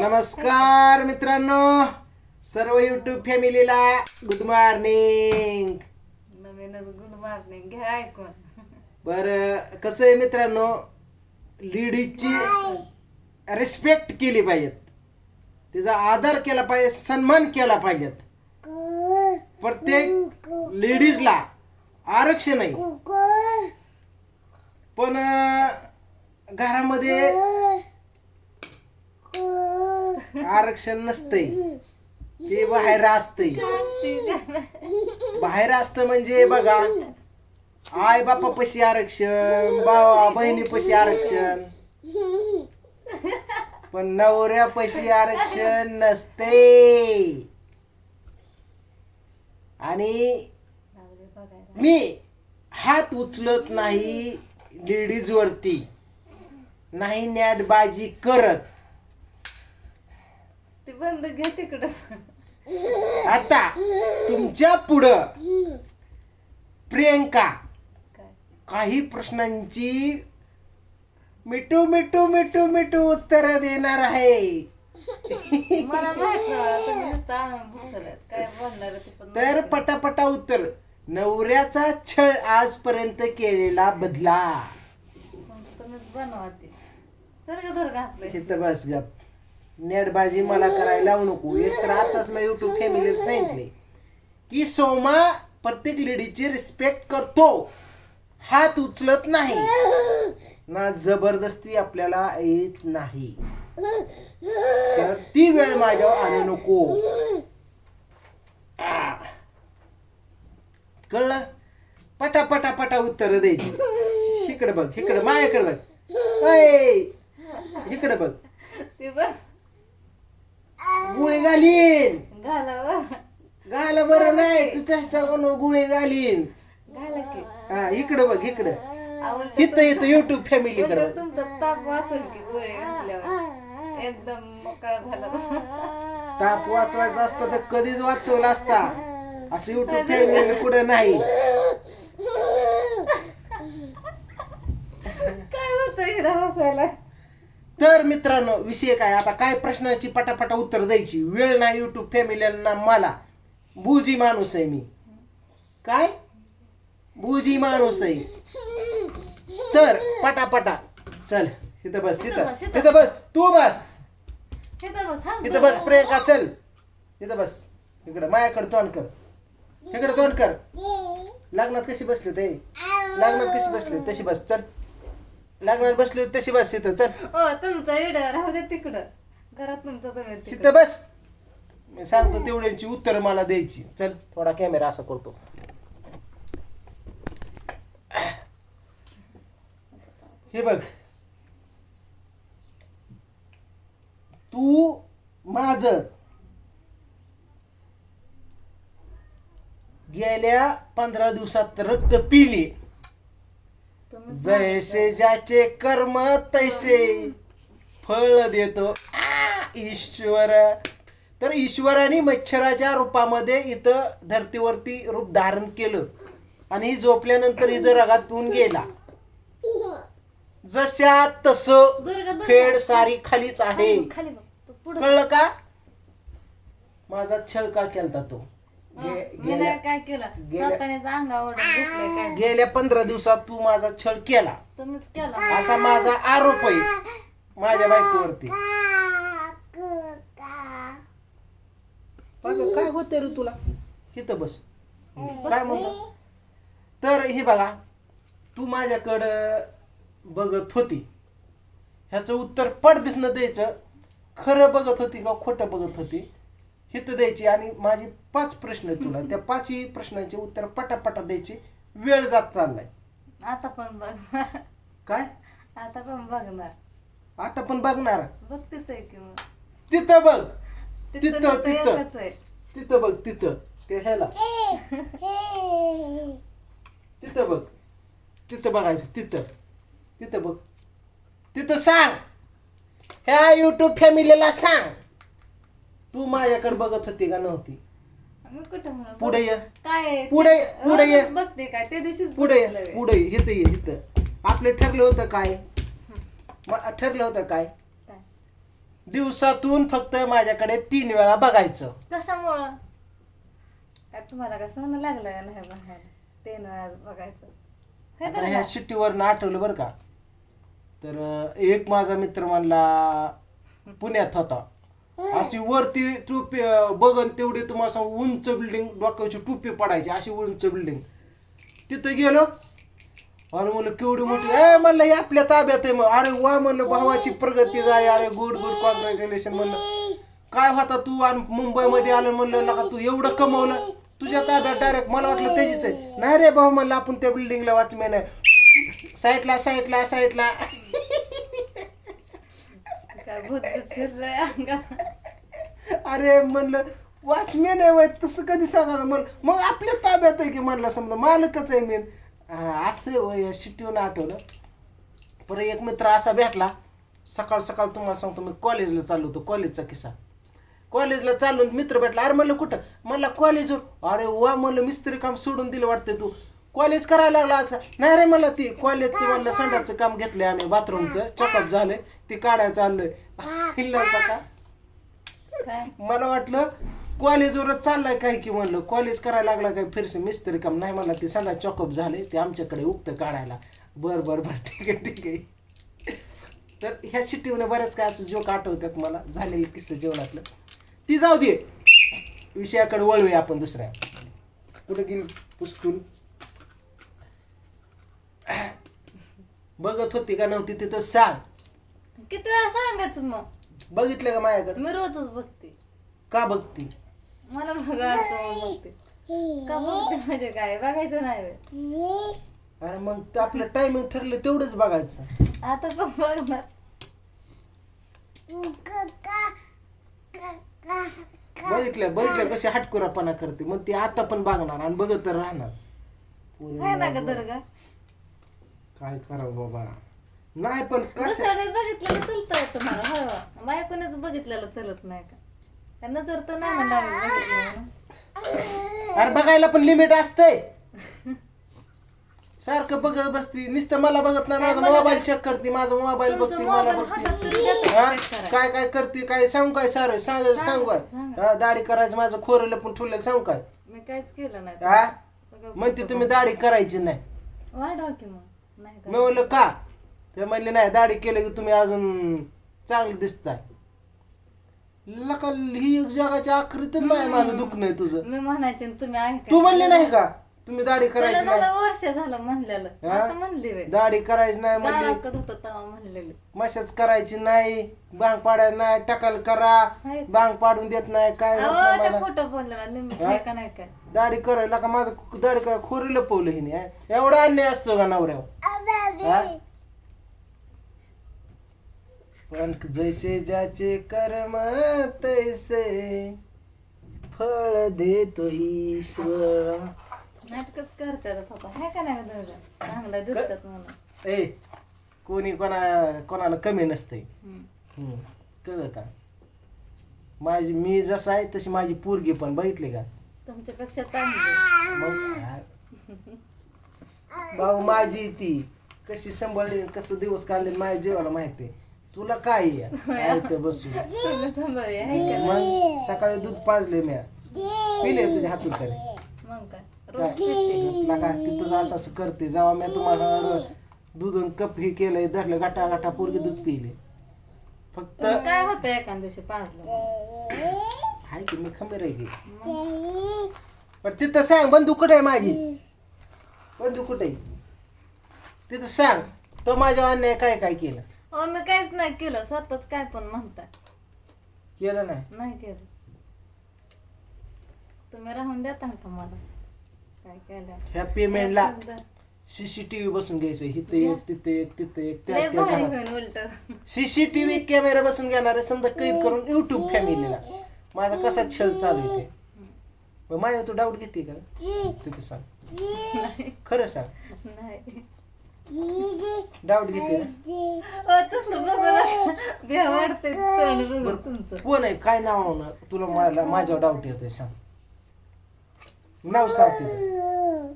नमस्कार मित्रांनो सर्व युट्यूब फॅमिलीला गुड मॉर्निंग नवीनच गुड मॉर्निंग घ्या ऐकून. बर कसं आहे मित्रांनो लेडीजची रिस्पेक्ट केली पाहिजेत. तिचा आदर केला पाहिजे सन्मान केला पाहिजेत. प्रत्येक लेडीजला आरक्षण आहे. पण घरामध्ये आरक्षण नसतंय. ते बाहेर असतंय. बाहेर असतं म्हणजे बघा आई बापा पशी आरक्षण भावा बहिणी पशी आरक्षण. पण नवऱ्या पशी आरक्षण नसते. आणि मी हात उचलत नाही लेडीज वरती. नाही नॅटबाजी करत. ते बंद घ्या तिकडं. आता तुमच्या पुढं प्रियंका काय? काही प्रश्नांची मिठू मिठू मिठू मिठू उत्तर देणार आहे. मला माहीत नव्हतं तुम्ही नुसतं आणून बसलात काय बोलणार ते पण तर माहीत पटापटा उत्तर नवऱ्याचा छळ आजपर्यंत केलेला बदला. मग तुम्हीच बनवा ते. चल का धर घातलंय. हे तर बस गप. नेटबाजी मला करायला लावू नको. एक तर आताच मी युट्यूब फॅमिलीला सांगितले की सोमा प्रत्येक लेडीची रिस्पेक्ट करतो. हात उचलत नाही. ना जबरदस्ती आपल्याला येत नाही. तर ती वेळ माझ्यावर आणू नको. कळलं? पटा पटा पटा उत्तर द्यायची इकडे बघ इकडे माझ्याकडे बघ. इकडे बघ. ते बघ. गुळे घालीन. घाला घाला बरं नाही तू चेष्टा करू गुळे घालीन. घाला की. हा इकडे बघ इकडे. इथं इथं युट्यूब फॅमिली कडे. तुमचा ताप वाचल की गोळे घातल्यावर. एकदम मोकळा झाला ताप वाचवायचा असता तर कधीच वाचवला असता. असं युट्यूब फॅमिली पुढे नाही. काय होतं हिरा हसायला? तर मित्रांनो विषय काय? आता काय प्रश्नाची पटापटा उत्तर द्यायची? वेळ नाही युट्यूब फॅमिलीला मला. बुजी माणूस आहे मी. काय? बुजी माणूस आहे. तर पटापटा. चल इथं बस इथं इथं. बस, तू बस. इथं बस प्रियंका चल. इथं बस. इकडं माझ्याकडे तोंड कर. इकडे तोंड कर. लग्नात कशी बसली होते? लग्नात कशी बसली? तशी बस चल. लग्नात बसली होती तशी बस इथं चल. तुमचा इड राहू दे तिकडं. घरात तुमचं तुम्ही तिकडं. तिथं बस. मी सांगतो तेवढ्यांची उत्तर मला द्यायची. चल थोडा कॅमेरा असा करतो. हे बघ. तू माझ गेल्या पंधरा दिवसात रक्त पिली. जैसे ज्याचे कर्म तैसे फळ देतो. ईश्वर. तर ईश्वराने मच्छराच्या रूपामध्ये इथं धर्तीवरती रूप धारण केलं. आणि ही झोपल्यानंतर ही जो रगात पिऊन गेला. जशा तस फेड सारी खालीच आहे. कळलं का? माझा छळ का केलता तो? गे- मी गेल्या नाही काय केलं. गेल्या- स्वतःनेच अंगावर घेतलंय काय? गेल्या पंधरा दिवसात तू माझा छळ केला. तुम्हीच केला. असा माझा आरोप आहे माझ्या बायकोवरती. बघ, काय होतंय रे तुला? इथं बस. काय म्हणतो? तर हे बघा तू माझ्याकडं बघत होती. ह्याचं उत्तर पडदिसनं द्यायचं. खरं बघत होती का खोटं बघत होती? हिथं द्यायची आणि माझी पाच प्रश्न तुला. त्या पाचही प्रश्नांचे उत्तर पटापटा द्यायची वेळ जात चाललाय. आता पण बघणार काय? आता पण बघणार. आता पण बघणार? बघतेच आहे की मग. तिथं बघ. तिथं तिथं, तिथं. एकच आहे. तिथं बघ तिथं. ते ह्याला. तिथं बघ. तिथं बघायचं तिथं. तिथं बघ. तिथं सांग. ह्या युट्यूब फॅमिलीला सांग. तू माझ्याकडे बघत होती का नव्हती? मी कुठं? म्हणून पुढे ये. काय? पुढे ये, ते- पुढे ये. रोजच बघते काय त्या दिवशीच पुढे ये. पुढे ये, इथं ये इथं. आपलं ठरलं होतं काय? म- ठरलं होतं काय? काय? दिवसातून फक्त माझ्याकडे तीन वेळा बघायचं. कशामुळं? काय तुम्हाला काय सोनं लागलं नाही बघायला? तीन वेळा बघायचं. हे आता तर ह्या आठवलं बरं का? तर अं, एक माझा मित्र म्हणला पुण्यात होता. अशी वरती टोपी बघन तेवढी तुम्हाला सांगू उंच बिल्डिंग डोक्याची टोपी पडायची अशी उंच बिल्डिंग तिथं गेलो. अरे म्हणलं केवढी मोठी ए म्हणलं हे आपल्या ताब्यात आहे मग. अरे वा म्हणलं भावाची प्रगती झाली. अरे गुड गुड कॉंग्रॅच्युलेशन म्हणलं. काय होता तू? आणि मुंबईमध्ये आलं म्हणलं नका तू एवढं कमवलं. तुझ्या ताब्यात डायरेक्ट मला वाटलं त्याचीच आहे. नाही रे भाऊ म्हणलं आपण त्या बिल्डिंगला वाचमॅन नाही साईडला साईडला साईडला. काय भूत शिरलंय अंगात. अरे म्हणलं वॉचमॅन आहे वाईट तसं कधी सांगा मग मग आपल्या ताब्यात आहे की म्हणलं समजा मालकच आहे मेन. असं वय शिट्टीवर आठवलं. परत एक मित्र असा भेटला. सकाळ सकाळ तुम्हाला सांगतो मी कॉलेजला चाललो होतो कॉलेजचा किस्सा. कॉलेजला चालून मित्र भेटला अरे म्हणलं कुठं? मला कॉलेजवर. अरे वा म्हणलं मिस्त्री काम सोडून दिलं वाटतं तू. कॉलेज करायला लागला आज. नाही रे मला ती कॉलेजचं म्हणलं संडाचं काम घेतलंय आम्ही बाथरूमचं चेकअप झालंय ती काढायला चाललोय हिल्ला का काय? मला वाटलं कॉलेजवरच चाललाय काय की म्हणलं. कॉलेज करायला लागला काय फिरसे मिस्त्री काम. नाही मला ते सगळा चॉकअप झाले ते आमच्याकडे उक्त काढायला. बर बर बर ठीक आहे ठीक आहे. तर ह्या शिट्टीमध्ये बऱ्याच काय असं जोक आठवतात मला. झालेलं किस्सा जेवणातलं ती जाऊ दे. विषयाकडे वळूया आपण दुसऱ्या. कुठे गेली पुस्तून? बघत होती का नव्हती तिथं सांग. किती वेळा सांगायचं मग? बघितलं का माझ्याकडे? मी रोजच बघते. का बघती? मला बघते. का बघते म्हणजे काय? बघायचं नाही. अरे मग ते आपलं टायमिंग ठरलं तेवढंच बघायचं. आता पण बघणार. बघितलं बघितलं कशी हटकुरापणा करते. मग ती आता पण बघणार आणि बघत तर राहणार. काय ना ग दुर्गा? काय करावं बाबा? नाही पण कसं दुसऱ्याने बघितलेलं चलतं तुम्हाला हो. बायकोनेच बघितलेलं चलत नाही का? का नजर तर नाही ना लागत बघितलं म्हणून. अरे बघायला पण लिमिट असतंय. सारखं बघत बसती. नुसतं मला बघत नाही माझा मोबाईल? चेक करते माझा मोबाईल तुमचं बघते मला मोबाईल बघते. हातात तरी देतं हा? check करायला. काय काय करते काय? सांगू काय सारं सांग सांगू. काय. हा, दाढी करायचं माझं खोरं लपून ठेवलेलं सांगू काय? मी काहीच केलं नाही. हा? म्हणते तुम्ही दाढी करायची नाही. वाढवा की मग. नाही मी का म्हणलं का? ते म्हणले नाही दाढी केलं की तुम्ही अजून चांगले दिसताय. लका ही एक जगाच्या आखरीतच नाही माझं दुखणं आहे तुझं. मी म्हणायचे तुम्ही ऐका तू म्हणले नाही का? तुम्ही दाढी करायची नाही. वर्ष झालं म्हणलेलं. हा? आता म्हणली दाढी करायची नाही म्हणली. गावाकडे होतं तेव्हा म्हणलेलं. मशाज करायची नाही. बांग पाडायची नाही. टकल करा. हाय. बांग पाडून देत नाही. काय होत अहो नाही मला. खोटं हा? आहे का नाही काय? दाढी करायला का माझं दाढी करा खोरी लपवलं हिने हा? एवढा अन्याय असतो का नवऱ्यावर? हा? पण जैसे ज्याचे कर्म तैसे फळ देतो ईश्वर. नाटकच करतात पप्पा हाय का नाही चांगलं दिसतात म्हणून. ए कोणी कोणा कोणाला कमी नसते हम्म. कळलं का? माझी मी जसा आहे तशी माझी पोरगी पण बघितली का? तुमच्यापेक्षा चांगली. मग यार. भाऊ माझी ती कशी सांभाळली कसं दिवस काढले माझ्या जीवाला माहिती. तुला काय आहे? बसून तुम्ही सांभाळूया हाय का नाही? मग सकाळी दूध पाजले मी पिले तुझ्या हातून तरी. मग काय? काय? ती तुझं असं असं करते. जेव्हा मी तुम्हाला दूध आणि कप हे केलंय धरलं गाठा गाठा पोरगी दूध पिले. फक्त पण काय होतं एका दिवशी पाजलं? हाय की मी खंबीर आहे की. पण तिथं सांग बंदूक कुठे आहे माझी बंदूक कुठे आहे? तिथं सांग तो माझ्या अन्याय काय काय केलं? हो मी काहीच नाही केलं. स्वतःच काय पण म्हणताय. केलं नाही? नाही केलं. तुम्ही राहून देता का मला? काय केलं? ह्या पेमेंटला एक शब्द. सीसीटीव्ही बसून घ्यायचं. इथं एक तिथं एक तिथं एक त्या लय त्या भारी घरात. होईल उलट. सीसीटीव्ही कॅमेरा बसून घेणार आहे समजा कैद करून युट्यूब फॅमिलीला माझा कसा छळ चालू आहे ते. मग माझ्या तू डाऊट घेते का? तिथं सांग. खरं सांग. नाही. डाऊट घेते ना तसलं बघून भ्या वाटते तोंड बघून तुमचं. कोण आहे? काय नाव आहे? ना तुला मला माझ्यावर डाऊट येतोय सांग. नाव सांग तिचं.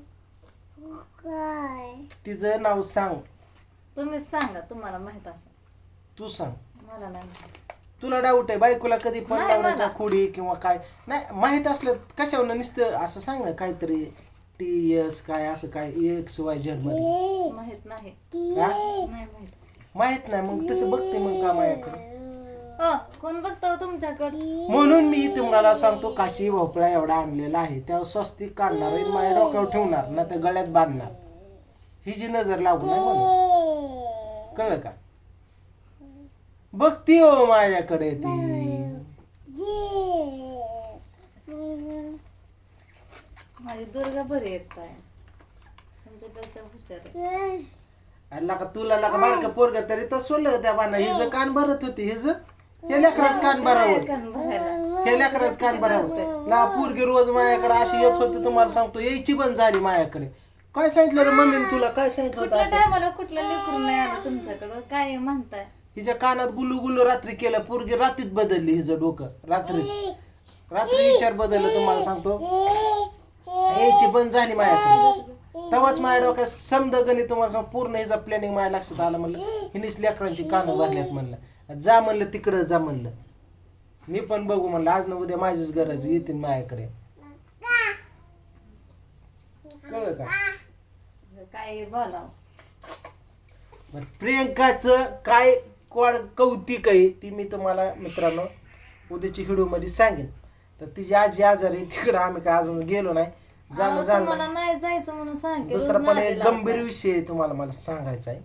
तिचं नाव सांग. तुम्हीच सांगा तुम्हाला माहीत असं तू सांग. मला नाही माहीत. तुला डाऊट आहे बायकोला कधी पण नाही मला. खोडी किंवा काय. नाही माहीत असलं कशावर नुसतं असं सांग ना काहीतरी टी एस काय असं काय एक्स वाय झेडमध्ये. माहीत नाही. हा? नाही माहीत. माहीत नाही मग तसं बघते मग का माझ्याकडे अ कोण बघतो तुमच्याकडे? म्हणून मी तुम्हाला सांगतो काशी भोपळा एवढा आणलेला आहे. त्यावर स्वस्तिक काढणार आणि माझ्या डोक्यावर ठेवणार ना त्या गळ्यात बांधणार. ही जी नजर लागू नाही म्हणून. कळलं का? बघती हो माझ्याकडे ती. माझी दुर्गा बरी आहे काय तुमच्यापेक्षा हुशार आहे अरे का तुला लका बारका पोरगा तरी तो सोडलं त्या बाना हिज कान भरत होती हिज हे लेकराच कान भरायला हे लेकराच कान भरावं ना पोरगी रोज माझ्याकडे अशी येत होती तुम्हाला सांगतो यायची बंद झाली माझ्याकडे काय सांगितलं रे मम्मीने तुला? काय सांगितलं होतं कुठल्या असं? टायमाला कुठल्या लेकरून नाही आलं तुमच्याकडं? काय म्हणताय? हिच्या कानात गुल्लू गुल्लू रात्री केलं पोरगी रात्रीत बदलली हिचं डोकं. रात्री. रात्री विचार बदललं तुम्हाला सांगतो. यायची बंद झाली माझ्याकडे तेव्हाच माझ्या डोक्यात समद गणित तुम्हाला सांग पूर्ण हिचा प्लॅनिंग माझ्या लक्षात आलं म्हणलं. हिनीच लेकरांची कानं भरल्यात म्हणलं. जा म्हणलं तिकडं जा म्हणलं मी पण बघू म्हणलं आज ना उद्या माझीच गरज येतील माझ्याकडे कळलं का काय बोलाव बरं, प्रियंकाचं काय कोड कौतिक आहे ती मी तुम्हाला मित्रांनो उद्याची व्हिडिओमध्ये सांगेन तर तिची आजी आजारी तिकडं आम्ही काय अजून गेलो नाही जाणं तुम्हाला नाही. जायचं म्हणून सांग दुसरा पण एक. गंभीर विषय आहे तुम्हाला मला सांगायचा आहे.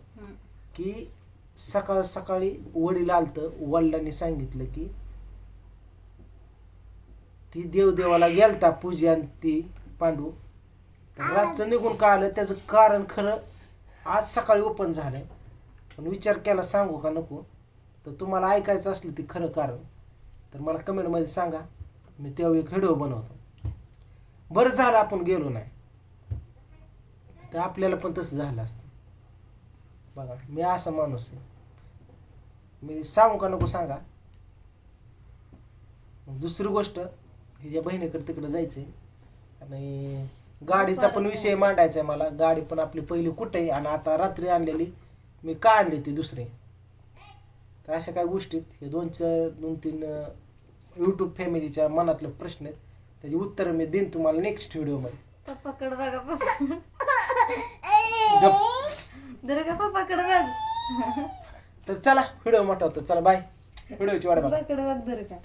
की सकाळ सकाळी वडील आलत वडिलांनी सांगितलं की ती देवदेवाला गेलता पूजा आणि ती पांडू. तर रातचं निघून का आलं? त्याचं कारण खरं आज सकाळी ओपन झालंय. पण विचार केला सांगू का नको? तर तुम्हाला ऐकायचं असलं ते खरं कारण. तर मला कमेंटमध्ये सांगा. मी तेव्हा एक व्हिडिओ बनवतो. बरं झालं आपण गेलो नाही. तर आपल्याला पण तसं झालं असतं. बघा मी असा माणूस आहे. मी सांगू का नको सांगा? दुसरी गोष्ट हिच्या बहिणीकडे तिकडे जायचंय आणि गाडीचा पण विषय मांडायचा आहे मला. गाडी पण आपली पहिली कुठे आहे? आणि आता रात्री आणलेली मी का आणली ती दुसरी? तर अशा काही गोष्टीत हे दोन चार दोन तीन यूट्यूब फॅमिलीच्या मनातले प्रश्न आहेत. त्याची उत्तरं मी देईन तुम्हाला नेक्स्ट व्हिडिओमध्ये पप्पाकडे बघा दुर्गा पप्पाकडे बघ. तर चला व्हिडिओ मोठा होतो. चला बाय. व्हिडिओची वाट बघा. पप्पाकडे बघ दुर्गा.